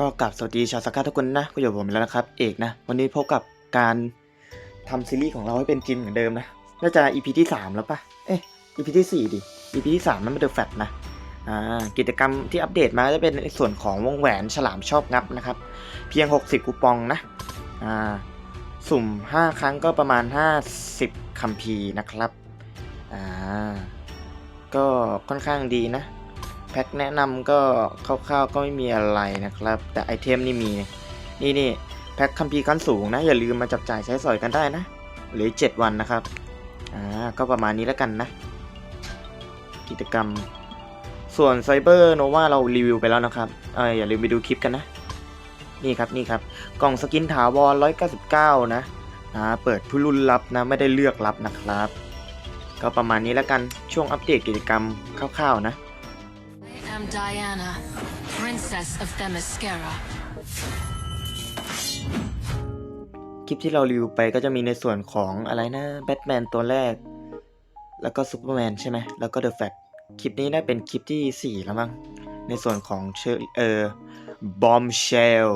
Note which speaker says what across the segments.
Speaker 1: ก็กลับสวัสดีชาวสกาทุกคนนะก็อยู่ผมแล้วนะครับ เอกนะ วันนี้พบกับการทำซีรีส์ของเราให้เป็นจริงเหมือนเดิมนะ น่าจะ EP ที่ 3 แล้วปะเอ๊ะ EP ที่ 4 ดิ EP ที่ 3 นั่นมันเดอะแฟตนะ อ่า กิจกรรมที่อัปเดตมาจะเป็นในส่วนของวงแหวนฉลามชอบงับนะครับ เพียง 60 คูปองนะ อ่า สุ่ม 5 ครั้งก็ประมาณ 50คัมภีร์นะครับ อ่า ก็ค่อนข้างดีนะ แพ็คแนะนำก็คร่าวๆก็ไม่มีอะไรนะครับ แต่ไอเทมนี่มีนี่นี่แพ็คคัมภีร์ขั้นสูงนะ อย่าลืมมาจับจ่ายใช้สอยกันได้นะเหลือเจ็ดวันนะครับอ่าก็ประมาณนี้แล้วกันนะ กิจกรรม ส่วนไซเบอร์โนวาเรารีวิวไปแล้วนะครับเอออย่าลืมไปดูคลิปกันนะ นี่ครับนี่ครับกล่องสกินถาวร199 นะนะเปิดผู้รุ่นลับนะไม่ได้เลือกรับนะครับ ก็ประมาณนี้แล้วกันช่วงอัปเดตกิจกรรมคร่าวๆนะ
Speaker 2: am Diana, Princess of Themyscira.
Speaker 1: คลิปที่เรารีวิวไปก็จะมีในส่วนของอะไรนะแบทแมนตัวแรก แล้วก็ซูเปอร์แมนใช่ไหมแล้วก็เดอะแฟตคลิปนี้น่าเป็นคลิปที่ 4 แล้วมั้งในส่วนของเชอเออบอมเชล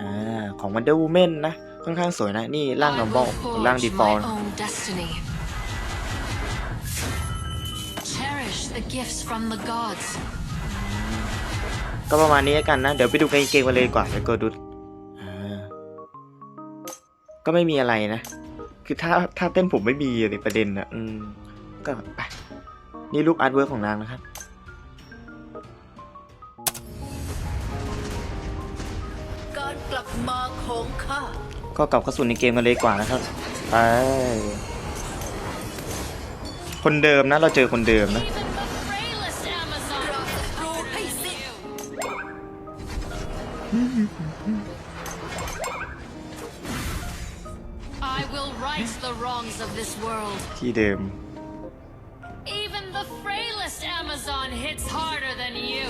Speaker 1: อ่าของ Wonder Woman นะ ค่อนข้างสวยนะ นี่ร่าง
Speaker 2: I
Speaker 1: normal
Speaker 2: will
Speaker 1: ร่าง
Speaker 2: forge
Speaker 1: default
Speaker 2: my own the gifts from the gods.
Speaker 1: ก็ประมาณนี้แล้วกันนะ เดี๋ยวไปดูกันเกมกันเลยดีกว่าไปกดดูอ่าก็ไม่มีอะไรนะ คือถ้าถ้าเต้นผมไม่มีในประเด็นนะอืมก็ไปนี่รูปอาร์ตเวิร์กของนางนะครับ
Speaker 3: การกลับมาของข้า
Speaker 1: ก็กลับเข้าสู่ในเกมกันเลยดีกว่านะครับไปคนเดิมนะเราเจอคนเดิมนะ
Speaker 2: I will right the wrongs of this world.
Speaker 1: ที่เดิม
Speaker 2: Even the frailest Amazon hits harder than you.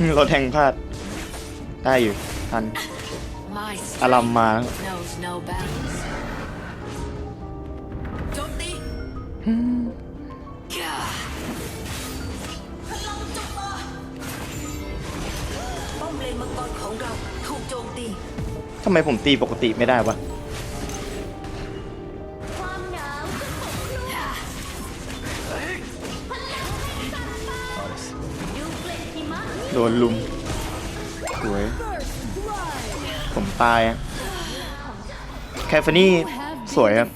Speaker 1: เราแทงพลาด ได้อยู่ทัน
Speaker 2: My
Speaker 1: อารัม
Speaker 2: strength
Speaker 1: มาแล้ว
Speaker 2: knows no bounds.
Speaker 3: โจมตี
Speaker 2: Gah.
Speaker 1: ทำไมผมตีปกติไม่ได้วะ
Speaker 3: ความหนาวจะปกคลุมดูเกล็ดหิมะ
Speaker 1: โดนลุมสวย ผมตายอะแคฟานี่สวยครับ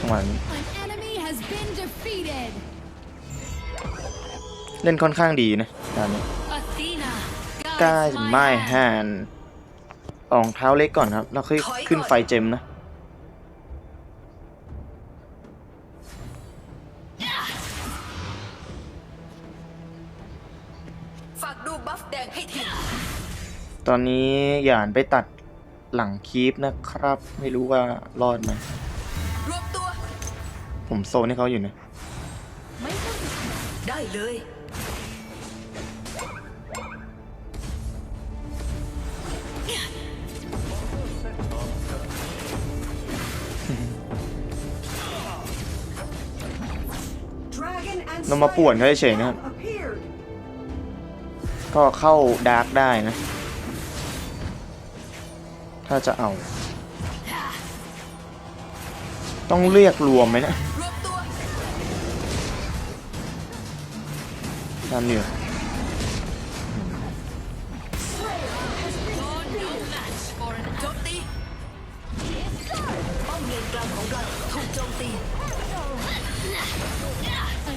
Speaker 1: จังหวะนี้
Speaker 4: An enemy has been defeated.
Speaker 1: เล่นค่อนข้างดีนะตอนนี้
Speaker 2: Athena.
Speaker 1: กล้า
Speaker 2: guides
Speaker 1: ไม่
Speaker 2: my
Speaker 1: แฮ
Speaker 2: hand.
Speaker 1: น อองเท้าเล็กก่อนครับ แล้วค่อยขึ้นไฟเจมนะ
Speaker 3: ฝากดูบัฟแดงให้ที
Speaker 1: ตอนนี้หยานไปตัดหลังคีปนะครับ ไม่รู้ว่ารอดไหม
Speaker 3: รวมตัว
Speaker 1: ผมโซนให้เขาอยู่นะ
Speaker 3: ได้เลย
Speaker 1: เรามาป่วนเขาเฉยๆนะครับ ก็เข้าดาร์กได้นะ ถ้าจะเอา ต้องเรียกรวมไหมนะ
Speaker 3: ตา
Speaker 1: นเนือ
Speaker 2: You're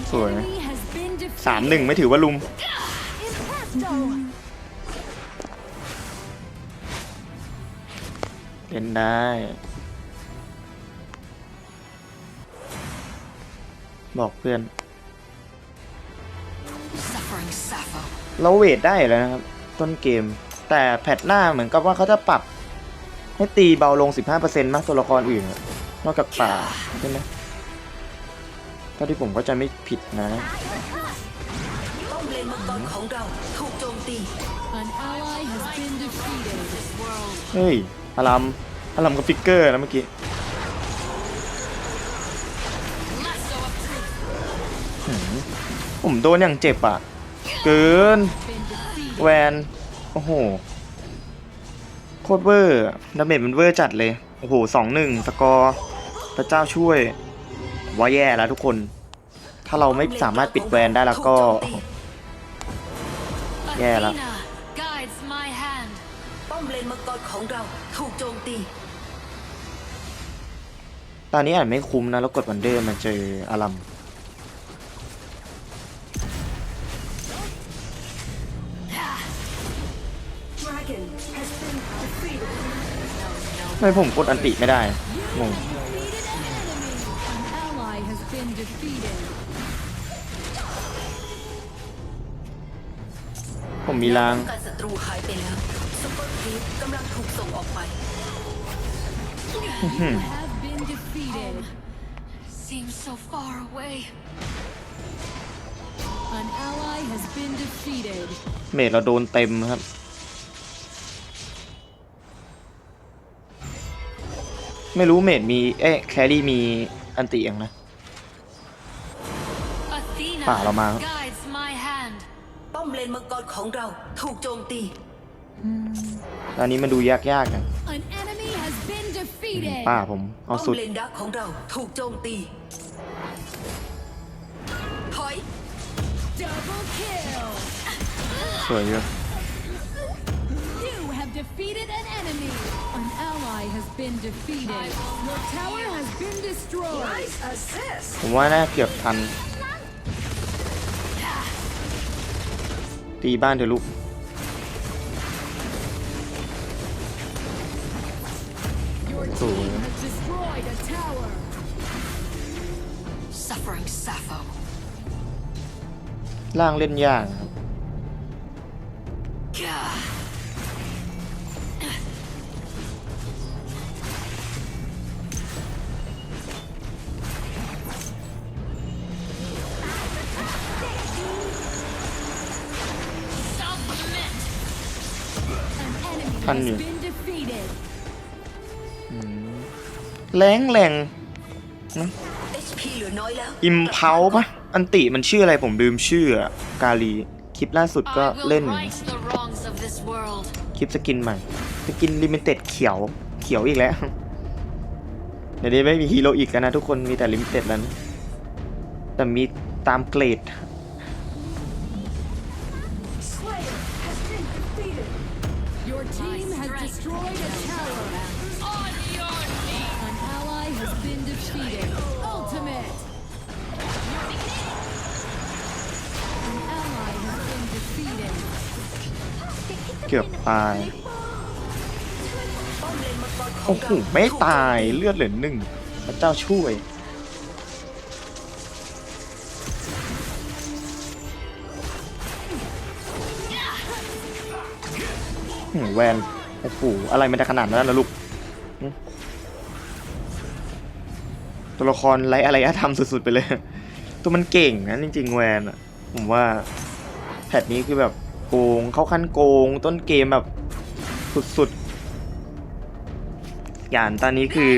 Speaker 2: An
Speaker 1: Sorry.
Speaker 4: enemy has been
Speaker 1: สาม
Speaker 4: defeated.
Speaker 1: หนึ่งไม่ถือว่าลุม
Speaker 4: Impasto.
Speaker 1: เล่นได้ บอกเพื่อน
Speaker 2: suffering Sappho.
Speaker 1: เราเวทได้แล้วนะครับ ต้นเกม แต่แพทหน้าเหมือนกับว่าเขาจะปรับ ให้ตีเบาลง 15%มากตัวละครอื่นอะนอกจากป่าใช่ไหม ถ้าที่ผมก็จะไม่ผิดนะ
Speaker 3: ป้อมเลนมังกรของเราถูกโจมตี
Speaker 4: An ally has been defeated.
Speaker 2: This world.
Speaker 1: เฮ้ยอารัมอารัมกับฟิกเกอร์นะเมื่อกี้
Speaker 2: Lasso of truth.
Speaker 1: หืมผมโดนอย่างเจ็บอะ เกิน
Speaker 4: Been defeated.
Speaker 1: แวนโอ้โหโคตรเวอร์ดาเมจมันเวอร์จัดเลย โอ้โหสองหนึ่งสกอร์พระเจ้าช่วย ว่าแย่แล้วทุกคน ถ้าเราไม่สามารถปิดแวนได้แล้วก็ Yeah, lah.
Speaker 2: Athena guides my hand.
Speaker 3: ป้อมเลนมังกรของเราถูกโจมตี
Speaker 1: ตอนนี้อาจไม่คุ้มนะแล้วกดวันเดอร์มาเจออารัม
Speaker 3: Dragon has been defeated
Speaker 1: ทำไมผมกดอันติไม่ได้งง
Speaker 4: defeated.
Speaker 1: ผมมีราง
Speaker 3: การศัตรูหายไปแล้วซุปเปอร์ครีปกำลังถูกส่งออกไป
Speaker 4: You have been defeated.
Speaker 2: Seems so far away.
Speaker 4: An ally has been defeated.
Speaker 1: เมจเราโดนเต็มครับ ไม่รู้เมจมี เอ๊ะ แครี่มีอันติยังนะ
Speaker 2: Athena
Speaker 1: ป่าเรามาครับ
Speaker 2: guides my hand.
Speaker 3: ป้อมเลนมังกรของเราถูกโจมตี
Speaker 1: ตอนนี้มันดูยากๆกัน
Speaker 4: An enemy has been defeated.
Speaker 1: ป้าผมเอา
Speaker 3: ป้อม
Speaker 1: สุด
Speaker 3: เลนดักของเราถูกโจมตีถอย
Speaker 4: Double kill.
Speaker 1: สวยเยอะ
Speaker 4: You have defeated an enemy. An ally has been defeated. Your tower has been destroyed.
Speaker 3: assist
Speaker 1: ผมว่าน่าเกือบทัน ตีบ้านเถอะลูก
Speaker 4: Your
Speaker 1: Cool.
Speaker 4: team has destroyed a tower.
Speaker 2: Suffering Sappho.
Speaker 1: ล่างเล่นยากครับ
Speaker 4: An enemy
Speaker 1: Thân
Speaker 4: has
Speaker 1: nhỉ?
Speaker 4: been defeated.
Speaker 1: แรงแรง
Speaker 3: HP เหลือน้อยแล้ว
Speaker 1: อิมเพาปะอันติมันชื่ออะไรผมลืมชื่ออะกาลี คลิปล่าสุดก็
Speaker 2: I will
Speaker 1: เล่น
Speaker 2: right the wrongs of this world.
Speaker 1: คลิปสกินใหม่ สกินลิมิเต็ดเขียว เขียวอีกแล้ว เดี๋ยวนี้ไม่มีฮีโร่อีกแล้วนะทุกคนมีแต่ลิมิเต็ดแล้วนะแต่มีตามเกรด เกือบตาย โอ้โห ไม่ตายเลือดเหลือหนึ่งพระเจ้าช่วยหืมแวน โอ้โห อะไรมันจะขนาดนั้นนะลูก ตัวละครไรอะไรอะทำสุดๆไปเลย ตัวมันเก่งนะจริงๆแวนอะผมว่าแพทนี้คือแบบ โกง เข้าขั้นโกง ต้นเกมแบบสุดๆอย่างตอนนี้คือ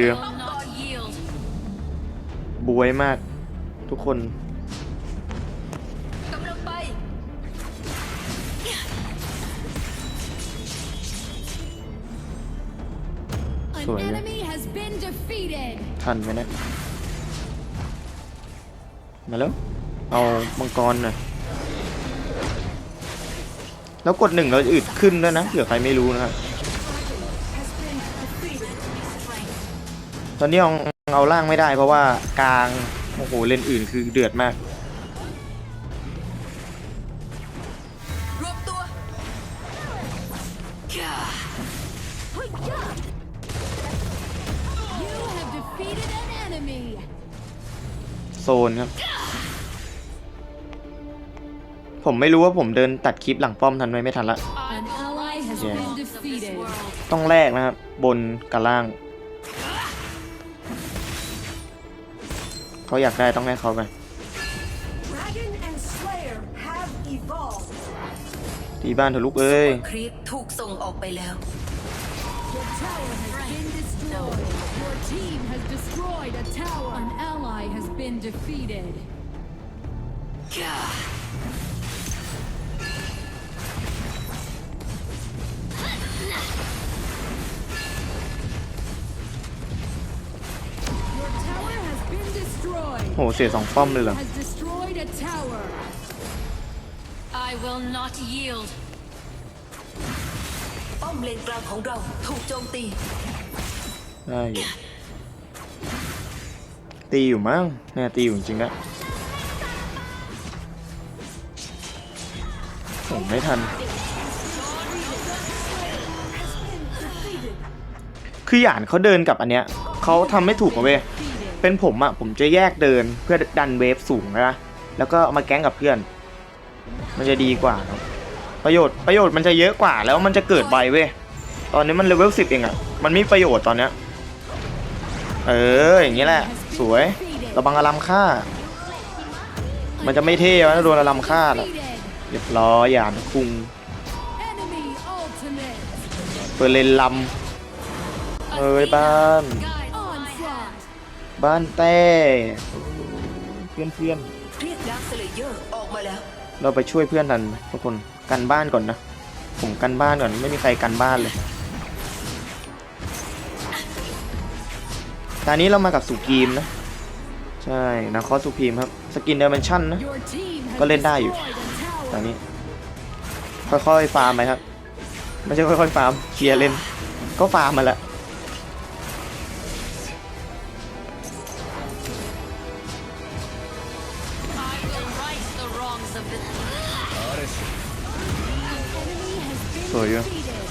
Speaker 1: บวยมาก ทุกคน
Speaker 3: กำลังไป
Speaker 4: An
Speaker 1: Sorry.
Speaker 4: enemy has been defeated.
Speaker 1: ทันไหมนะมาแล้ว เอามังกรหน่อย แล้วกดหนึ่งเราอึดขึ้นด้วยนะเผื่อใครไม่รู้นะครับ
Speaker 3: has been defeated
Speaker 1: ตอนนี้เอาเอาล่างไม่ได้เพราะว่ากลางโอ้โหเลนอื่นคือเดือดมาก
Speaker 3: รวมตัว
Speaker 2: Gah.
Speaker 4: You have defeated an enemy.
Speaker 1: โซนครับ ผมไม่รู้ว่าผมเดินตัดคลิปหลังป้อมทันไหมไม่ทันละ
Speaker 2: I
Speaker 4: An
Speaker 2: will
Speaker 4: ally
Speaker 2: right
Speaker 4: has
Speaker 2: the
Speaker 1: Yeah.
Speaker 4: been
Speaker 2: wrongs of this
Speaker 4: defeated.
Speaker 2: world.
Speaker 1: ต้องแลกนะครับ บนกับล่าง เขาอยากได้ต้องให้เขาไป
Speaker 3: Dragon and Slayer have evolved
Speaker 1: ตีบ้านเถอะลูกเอ้ย
Speaker 3: ครีปถูกส่งออกไปแล้ว
Speaker 4: Your tower has been destroyed. Your team has destroyed a tower. An ally has been defeated.
Speaker 2: Gah.
Speaker 1: โหเสียสองป้อมเลยเหรอ
Speaker 4: Has destroyed a tower.
Speaker 2: I will not yield.
Speaker 3: ป้อมเลนกลางของเราถูกโจมตี
Speaker 1: ได้อยู่ตีอยู่มั้งเนี่ยตีอยู่จริงๆนะผมไม่ทัน คือหยานเขาเดินกับอันเนี้ยเขาทำไม่ถูกอะเว้ย เป็นผมอะผมจะแยกเดินเพื่อดันเวฟสูงนะแล้วก็เอามาแก๊งกับเพื่อน มันจะดีกว่าครับประโยชน์ประโยชน์มันจะเยอะกว่าแล้วมันจะเกิดไวเว้ยตอนนี้มันเลเวลสิบเองอะมันมีประโยชน์ตอนเนี้ยเอออย่างนี้แหละ สวยระวังอารมฆ่า มันจะไม่เท่วะถ้าโดนอารมฆ่าแล้วเรียบร้อยหยานคุงเปิดเลนลำเอ้ยบ้าน บ้านแต้เพื่อนเพื่อน
Speaker 3: เรียกดาร์คสเลเยอร์ออกมาแล้ว
Speaker 1: ๆเราไปช่วยเพื่อนกันไหมทุกคนกันบ้านก่อนนะ ผมกันบ้านก่อนไม่มีใครกันบ้านเลยตอนนี้เรามากับสุกีมนะ ใช่นะคอสสุพีมครับ สกินเด m เมนชั่นนะ
Speaker 4: Your team has
Speaker 1: ก็เล่นได้อยู่
Speaker 4: destroyed a
Speaker 1: ตอน
Speaker 4: tower.
Speaker 1: นี้ ค่อยๆฟาร์มไปครับ ไม่ใช่ค่อยๆฟาร์มเคลียร์เล่น ก็ฟาร์มมาแล้ว วยอยู่
Speaker 4: defeated.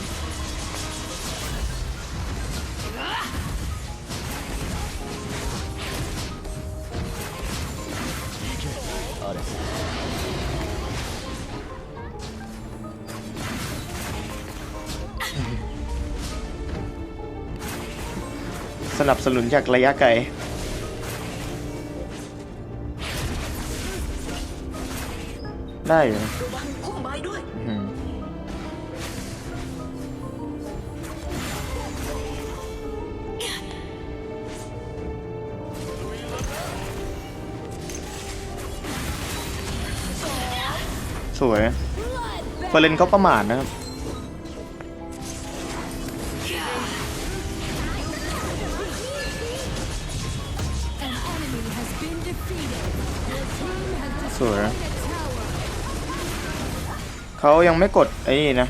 Speaker 1: สนับสนุนจากระยะไกลได้อยู่ สวยเฟรนเขาประมาทนะครับสวยเขายังไม่กดไอ้นี่นะ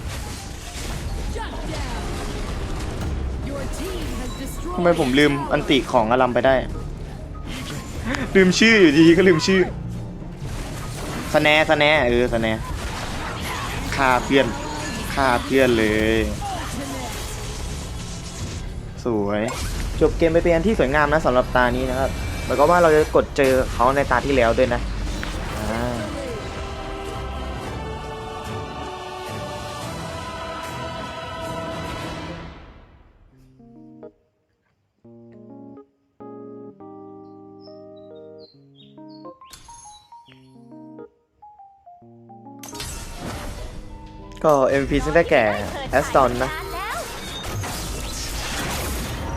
Speaker 1: ทำไมผมลืมอันติของอลัมไปได้ ลืมชื่ออยู่ดีก็ลืมชื่อสแนสแนเออสแนฆ่าเพื่อนฆ่าเพื่อนเลย สวย จบเกมไปเป็นอันที่สวยงามนะสำหรับตานี้นะครับแล้วก็ว่าเราจะกดเจอเขาในตาที่แล้วด้วยนะ ก็ MVP ซึ่งได้แก่แอสตันนะ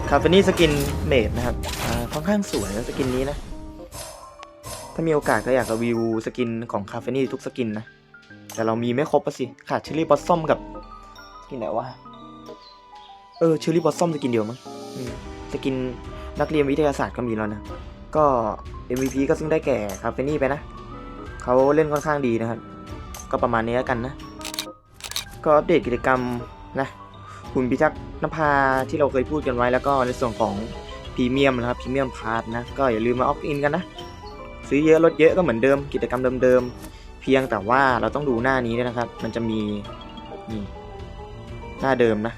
Speaker 1: คาเฟนี่สกินเมดนะครับค่อนข้างสวยนะสกินนี้นะ ถ้ามีโอกาสก็อยากจะรีวิวสกินของคาเฟนี่ทุกสกินนะ แต่เรามีไม่ครบอะสิ ขาดเชอรี่บอสซอมกับสกินไหนวะ เออเชอรี่บอสซอมสกินเดียวมั้งสกินนักเรียนวิทยาศาสตร์ก็มีแล้วนะ ก็ MVP ก็ซึ่งได้แก่คาเฟนี่ไปนะ เขาเล่นค่อนข้างดีนะครับ ก็ประมาณนี้แล้วกันนะ ก็อัปเดตกิจกรรมนะหุ่นพิทักษ์นภาที่เราเคยพูดกันไว้แล้วก็ในส่วนของพรีเมียมนะครับพรีเมียมพาร์ทนะก็อย่าลืมมาออฟอินกันนะ ซื้อเยอะลดเยอะก็เหมือนเดิมกิจกรรมเดิมๆเพียงแต่ว่าเราต้องดูหน้านี้ด้วยนะครับ มันจะมีนี่หน้าเดิมนะ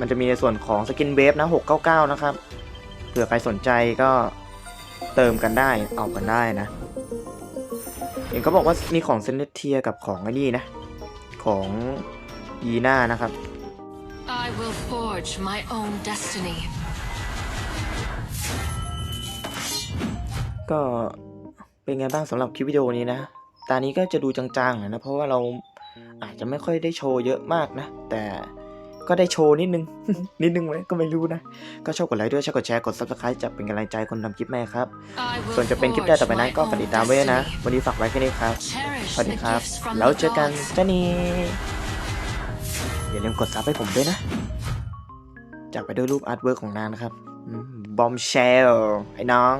Speaker 1: มันจะมีในส่วนของสกินเวฟนะ 699 นะครับเผื่อใครสนใจก็เติมกันได้เอากันได้นะเห็นเขาบอกว่ามีของเซนเทียกับของไอ้นี่นะ ของยีน่านะครับ
Speaker 2: I will forge my own destiny.
Speaker 1: ก็เป็นไงบ้างสำหรับคลิปวิดีโอนี้นะ ตานี้ก็จะดูจางๆหน่อยนะ เพราะว่าเราอาจจะไม่ค่อยได้โชว์เยอะมากนะ แต่ ก็ได้โชว์นิดนึง นิดนึงไหมก็ไม่รู้นะ ก็ชอบกดไลค์ด้วยชอบกดแชร์กด subscribe จะเป็นกำลังใจคนทำคลิปแม่ครับ
Speaker 2: I will
Speaker 1: ส่วนจะเป็นคลิปได้ต่อไปนั้น
Speaker 2: forge
Speaker 1: ก็
Speaker 2: my
Speaker 1: ฝากติด
Speaker 2: own
Speaker 1: ตามไว้ด้วยนะ
Speaker 2: destiny.
Speaker 1: วันนี้ฝากไว้แค่นี้ครับ
Speaker 2: Cherish
Speaker 1: สวัสดี
Speaker 2: the
Speaker 1: ครับ
Speaker 2: gifts from
Speaker 1: แล้ว
Speaker 2: the
Speaker 1: เจอกัน
Speaker 2: gods.
Speaker 1: จ้านี่อย่าลืมกดซับให้ผมด้วยนะ จากไปด้วยรูปอาร์ตเวิร์กของนางนะครับ บอมเชลไอ้น้อง